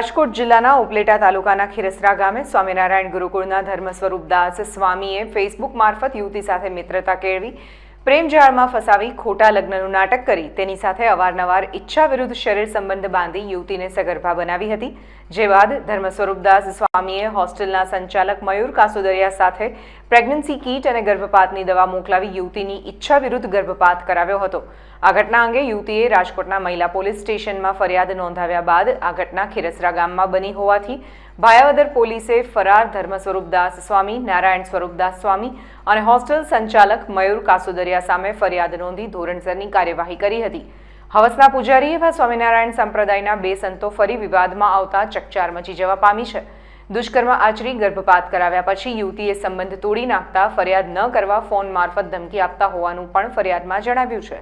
રાજકોટ જિલ્લાના ઉપલેટા તાલુકાના ખીરસરા ગામે સ્વામિનારાયણ ગુરુકુળના ધર્મ સ્વરૂપદાસ સ્વામીએ ફેસબુક મારફત યુવતી સાથે મિત્રતા કેળવી પ્રેમજાળમાં ફસાવી, ખોટા લગ્નનું નાટક કરી, તેની સાથે અવારનવાર ઈચ્છા વિરુદ્ધ શરીર સંબંધ બાંધી યુવતીને સગર્ભા બનાવી હતી. જે બાદ ધર્મ સ્વરૂપદાસ સ્વામીએ હોસ્ટેલના સંચાલક મયુર કાસુદરિયા સાથે પ્રેગ્નન્સી કીટ અને ગર્ભપાતની દવા મોકલાવી યુવતીની ઈચ્છા વિરુદ્ધ ગર્ભપાત કરાવ્યો હતો. આ ઘટના અંગે યુવતીએ રાજકોટના મહિલા પોલીસ સ્ટેશનમાં ફરિયાદ નોંધાવ્યા બાદ આ ઘટના ખીરસરા ગામમાં બની હોવાથી ભાયાવદર પોલીસે ફરાર ધર્મ સ્વરૂપદાસ સ્વામી, નારાયણ સ્વરૂપદાસ સ્વામી અને હોસ્ટેલ સંચાલક મયુર કાસુદરિયા સામે ફરિયાદ નોંધી ધોરણસરની કાર્યવાહી કરી હતી. હવસના પૂજારી એવા સ્વામિનારાયણ સંપ્રદાયના બે સંતો ફરી વિવાદમાં આવતા ચકચાર મચી જવા પામી છે. દુષ્કર્મ આચરી ગર્ભપાત કરાવ્યા પછી યુવતીએ સંબંધ તોડી નાખતા ફરિયાદ ન કરવા ફોન મારફત ધમકી આપતા હોવાનું પણ ફરિયાદમાં જણાવ્યું છે.